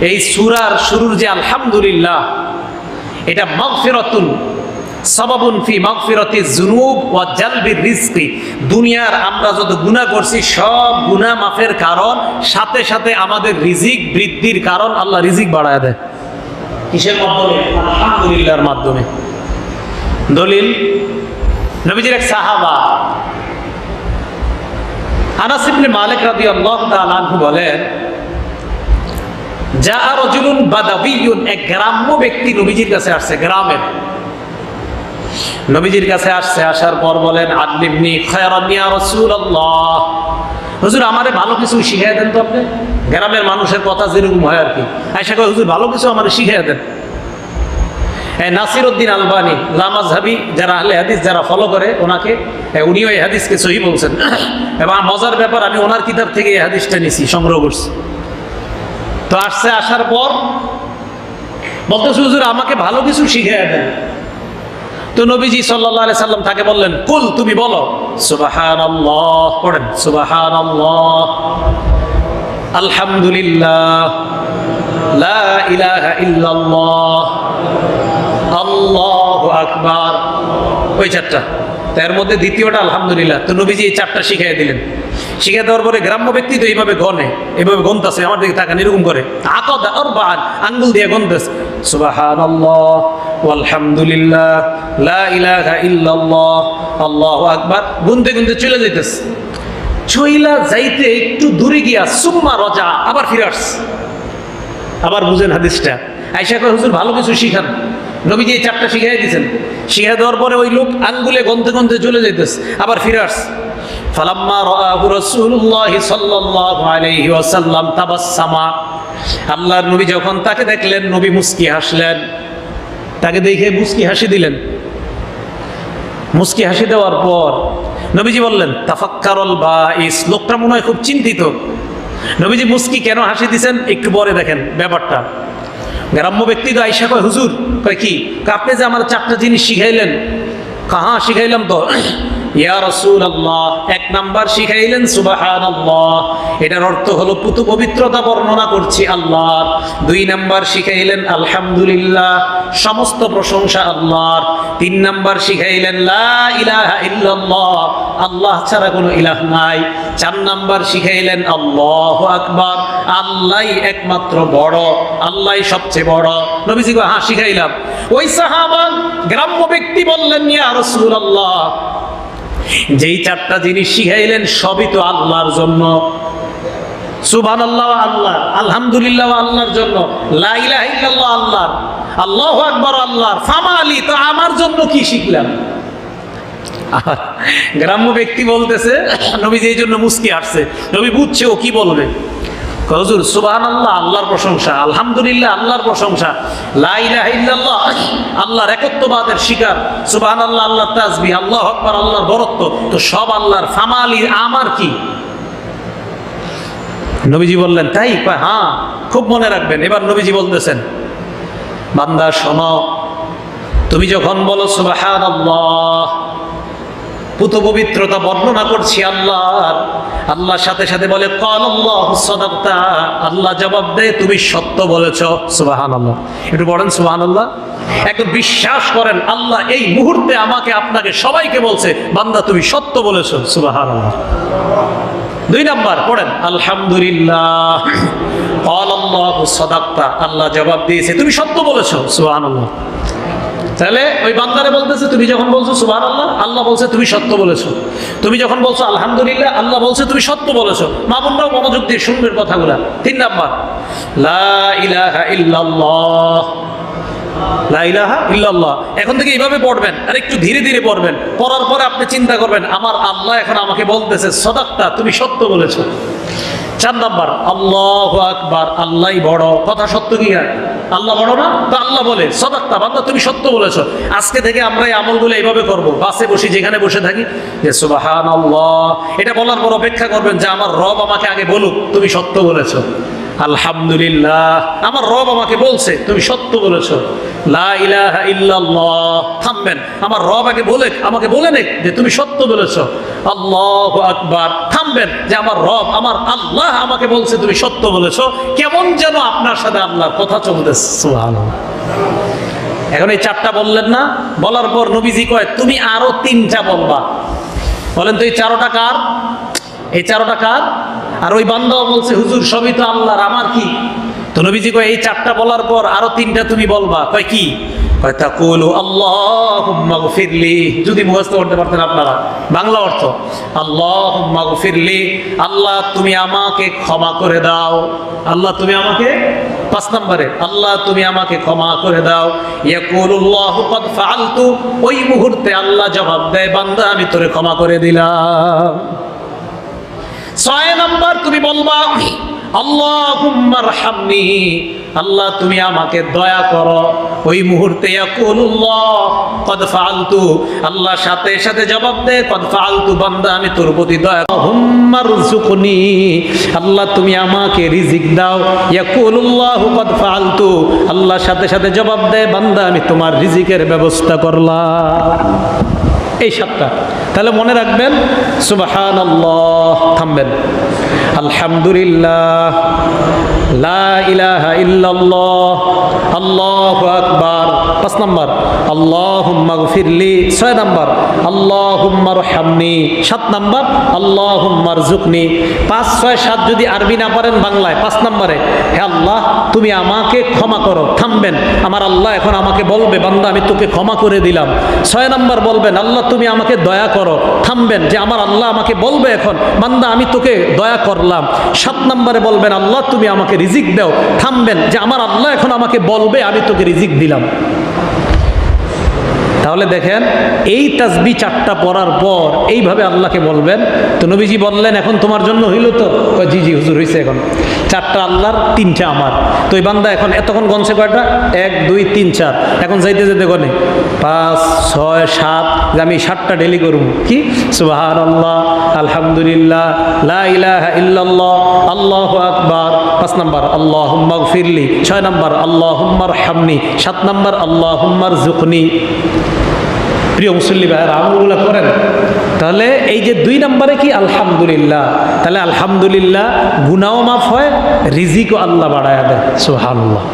এই সুরার শুরুর যে আলহামদুলিল্লাহ, এটা মাগফিরাতুন, সাবাবুন ফি মাগফিরাতি যুনুব ওয়া জালবির রিজকি। দুনিয়ার আমরা যত গুনাহ করছি, সব গুনাহ মাফের কারণ, সাথে সাথে আমাদের রিজিক বৃদ্ধির কারণ আল্লাহ রিজিক বাড়ায় দেয়। কিসের মাধ্যমে? আলহামদুলিল্লাহর মাধ্যমে। দলিল, নবীজির এক সাহাবা, আনাস ইবনে মালিক রাদিয়াল্লাহু তাআলা আনহু বলেন যা রজুলুন বাদাবিয়ুন, এক গ্রাম্য ব্যক্তি নবীজির কাছে আসছে, গ্রামের। নবীজির কাছে আসছে, আসার পর বলেন, আল্লিমনি খায়রান রাসূলুল্লাহ। হুজুর, আমারে ভালো কিছু শিখিয়ে দেন তো আপনি? গ্রামের মানুষের কথা যেরকম হয় আর কি। আয়সা কয়, হুজুর, ভালো কিছু আমারে শিখিয়ে দেন। নাসির উদ্দিন আলবানি লামাজহাবি যারা আহলে হাদিস, যারা ফলো করে, ওনাকে উনিও এই হাদিসকে সহি বলছেন। এবং মজার ব্যাপার, আমি ওনার কিতাব থেকে এই হাদিসটা নিছি, সংগ্রহ করছি। তো আসছে, আসার পর বলতেছে, হুজুর, আমাকে ভালো কিছু শিখিয়ে দেন। তো নবীজি সাল্লাহ আলি সাল্লাম তাকে বললেন, কুল, তুমি বলো। সুবাহান আল্লাহ পড়েন সুবাহান আল্লাহ আলহামদুলিল্লাহ, লা ইলাহা ইল্লাল্লাহ। আল্লাহু আকবার। ওই চারটা। তার মধ্যে দ্বিতীয়টা, আলহামদুলিল্লাহ। তো নবীজি এই চারটা শিখিয়ে দিলেন। শিখিয়ে দেওয়ার পরে গ্রাম্য ব্যক্তি তো এইভাবে গনে, এইভাবে গনতেছে, আমার দিকে তাকান, এরকম করে। আকদ আরবান আঙ্গুল দিয়ে গনতেছে। সুবহানাল্লাহ আলহামদুলিল্লাহ লা ইলাহা ইল্লাল্লাহ, আল্লাহু আকবার, গুনতে গুনতে চলে যাইতেছে। চইলা যাইতে একটু দূরে গিয়া সুম্মা রজা, আবার ফিরে আসছে। আবার বুঝেন হাদিসটা। আইসা কয়, হুজুর, ভালো কিছু শিখান। নবীজি এই চারটা শিখাই দিয়েছেন। শিখাই দেওয়ার পরে ওই লোক আঙ্গুলে গন্তে গন্তে চলে যেতেছে আবার ফিরে আসছে। ফালাম্মা রাআহু রাসূলুল্লাহ সাল্লাল্লাহু আলাইহি ওয়াসাল্লাম তাবাসসামা। আল্লাহর নবী যখন তাকে দেখলেন, নবী মুস্কি হাসলেন। তাকে দেখে মুস্কি হাসি দিলেন। মুস্কি হাসি দেওয়ার পর নবীজি বললেন, তাফাক্কারল বা এই শ্লোকটা মনে হয় খুব চিন্তিত। নবীজি মুস্কি কেন হাসি দিছেন একটু পরে দেখেন ব্যাপারটা। গ্রাম্য ব্যক্তি তো আইসা কয়, হুজুর, কয় কি? আপনি যে আমার চারটা জিনিস শিখাইলেন, কাহা শিখাইলাম তো? ইয়া রসুল আল্লাহ এক নাম্বার শিখাইলেন সুবাহান আল্লাহ এটার অর্থ হলো পুতু পবিত্রতা বর্ণনা করছি আল্লাহ দুই নাম্বার শিখাইলেন আলহামদুলিল্লাহ, সমস্ত প্রশংসা আল্লাহর। তিন নাম্বার শিখাইলেন লা ইলাহা ইল্লাল্লাহ, আল্লাহ ছাড়া কোনো ইলাহ নাই। চার নাম্বার শিখাইলেন আল্লাহ আকবার, আল্লাহই একমাত্র বড়, আল্লাহই সবচেয়ে বড়। নবীজি হ্যাঁ শিখাইলাম। ওই সাহাবা, গ্রাম্য ব্যক্তি বললেন, ইয়া রাসূলুল্লাহ যেই চারটা জিনিস শিখাইলেন, সবই তো আল্লাহর জন্য। সুবান আল্লাহ আল্লাহ আলহামদুলিল্লাহ আল্লাহর জন্য। আল্লাহ আল্লাহ আকবর আল্লাহ ফামা আলী, তো আমার জন্য কি শিখলাম? গ্রাম্য ব্যক্তি বলতেছে, নবী এই জন্য মুস্কি আসছে নবী বুঝছে ও কি বলবে। হুজুর সুবাহান আল্লাহ আল্লাহর প্রশংসা, আলহামদুলিল্লাহ, আল্লাহর প্রশংসা, লা ইলাহা ইল্লাল্লাহ, আল্লাহর একত্ববাদের শিকার সুবাহান আল্লাহ আল্লাহর তাজবি আল্লাহ আকবার, আল্লাহর বরত্ব, তো সব আল্লাহর ফামালি আমার কি? নবীজি বললেন, তাই? হ্যাঁ খুব মনে রাখবেন, এবার নবীজি বলতেছেন, বান্দা, শোনো, তুমি যখন বলো সুবাহান আল্লাহ পুত পবিত্রতা বর্ণনা করছি আল্লাহর আল্লাহর সাথে সাথে বলে কল আল্লাহ আল্লাহ জবাব দেয়, তুমি সত্য বলেছ। সুবাহান আল্লাহ একটু বলেন সুবাহান আল্লাহ একদম বিশ্বাস করেন, আল্লাহ এই মুহূর্তে আমাকে, আপনাকে সবাইকে বলছে, বান্দা, তুমি সত্য বলেছ। সুবাহান আল্লাহ দুই নাম্বার, পড়েন, আলহামদুলিল্লাহ। আল্লাহ সদাক্তা। আল্লাহ জবাব দিয়েছে, তুমি সত্য বলেছ। সুবাহান আল্লাহ তাহলে ওই বান্দারে বলতেছে, তুমি যখন বলছো সুবাহ আল্লাহ আল্লাহ বলছে তুমি সত্য বলেছ। তুমি যখন বলছো আলহামদুলিল্লাহ, আল্লাহ বলছে তুমি সত্য বলেছ। মা বোনরাও মনোযোগ দিয়ে শুনবেন কথাগুলা। তিন নাম্বার এখন থেকে এইভাবে পড়বেন, আর একটু ধীরে ধীরে পড়বেন। পড়ার পরে আপনি চিন্তা করবেন, আমার আল্লাহ এখন আমাকে বলতেছে, সদাক্তা, তুমি সত্য বলেছ। চার নাম্বার, আল্লাহ আকবার, আল্লাহই বড়। কথা সত্য কি আর আল্লাহ বড় না? তো আল্লাহ বলে, সদাক্তা, বান্দা, তুমি সত্য বলেছ। আজকে থেকে আমরা এই আমলগুলো এইভাবে করব। বাসে বসি, যেখানে বসে থাকি। যে সুবাহান এটা বলার পর অপেক্ষা করবেন যে আমার রব আমাকে আগে বলুক, তুমি সত্য বলেছ। আলহামদুলিল্লাহ, আমার রব আমাকে বলছে, তুমি সত্য বলেছ। থামবেন। আমার রব আগে বলে, আমাকে বলে নে যে তুমি সত্য বলেছ। আল্লাহু আকবার। থামবেন যে আমার রব, আমার আল্লাহ আমাকে বলছে, তুমি সত্য বলেছ। কেমন যেন আপনার সাথে আল্লাহর কথা চলতেছে। এখন এই চারটা বললেন না? বলার পর নবীজি কয়, তুমি আরও তিনটা বলবা। বলেন তো, এই চারোটা কার? এই চারোটা কার? আর ওই বান্দাও বলছে, হুজুর, সবই তো আল্লাহর, আমার কি? তো নবীজি কয়, এই চারটা বলার পর আরও তিনটা তুমি বলবা। কয়, কি? যদি মুখস্থ করতে পারতেন আপনারা। বাংলা অর্থ, আল্লাহুম্মা গফিরলি। আল্লাহ, তুমি আমাকে ক্ষমা করে দাও। আল্লাহ, তুমি আমাকে, পাঁচ নম্বরে, আল্লাহ, তুমি আমাকে ক্ষমা করে দাও। ফাআলতু। ওই মুহূর্তে আল্লাহ জবাব দেয়, বান্দা, আমি তোরে ক্ষমা করে দিলাম। ছয় নম্বর, তুমি বলবা, আল্লাহুম্মা রহামনি। আল্লাহ, তুমি আমাকে দয়া করো। ওই মুহূর্তে আল্লাহ সাথে সাথে জবাব দে কদ ফাআলতু বান্দা, আমি তোর প্রতি দয়া হুম্মা রুজুকনি আল্লাহ, তুমি আমাকে রিজিক দাও। ইয়াকুলুল্লাহ, কদ ফাআলতু আল্লাহ সাথে সাথে জবাব দেয়, বান্দা, আমি তোমার রিজিকের ব্যবস্থা করলাম। এই সাতটা। তাহলে মনে রাখবেন সুবাহান আল্লাহ থামবেন। আলহামদুলিল্লাহ আল্লাহু আকবার, পাঁচ নম্বর, আল্লাহুম্মা ছয় নম্বর রহামনি, সাত নম্বর রজুকনি পাঁচ, ছয়, সাত যদি আরবি না পারেন বাংলায়, পাঁচ নম্বরে, হে আল্লাহ, তুমি আমাকে ক্ষমা করো, থামবেন। আমার আল্লাহ এখন আমাকে বলবে, বান্দা, আমি তোকে ক্ষমা করে দিলাম। ছয় নম্বর বলবেন, আল্লাহ, তুমি আমাকে দয়া করো। থামবেন যে আমার আল্লাহ আমাকে বলবে এখন, বান্দা, আমি তোকে দয়া করলাম। সাত নম্বরে বলবেন, আল্লাহ, তুমি আমাকে রিজিক দাও। থামবেন যে আমার আল্লাহ এখন আমাকে বলবে, আমি তোকে রিজিক দিলাম। তাহলে দেখেন, এই তাসবি চারটা পড়ার পর এইভাবে আল্লাহকে বলবেন, তো নবীজি বললেন, এখন তোমার জন্য হইল তো? জি জি, হুজুর হয়েছে এখন। চারটা আল্লাহর, তিনটা আমার। তো এই বান্দা এখন এতক্ষণ গনছে কয়টা? এক, দুই, তিন, চার। এখন যাইতে যেতে গনে পাঁচ, ছয়, সাত, যে আমি সাতটা ডেলি করব কি? সুবাহান আল্লাহ আলহামদুলিল্লাহ, লা ইলাহা ইল্লাল্লাহ, আল্লাহু আকবার। পাঁচ নাম্বার আল্লাহ ফিরলি ছয় নাম্বার আল্লাহ হামনি সাত নম্বর আল্লাহ হুম্মার জুকনি প্রিয় মুসল্লি ভাইয়ের, আমলগুলো করেন। তাহলে এই যে দুই নম্বরে কি? আলহামদুলিল্লাহ। তাহলে আলহামদুলিল্লাহ গুনাও মাফ হয়, রিজিকও আল্লাহ বাড়ায় দেয়। সুহানুল্লাহ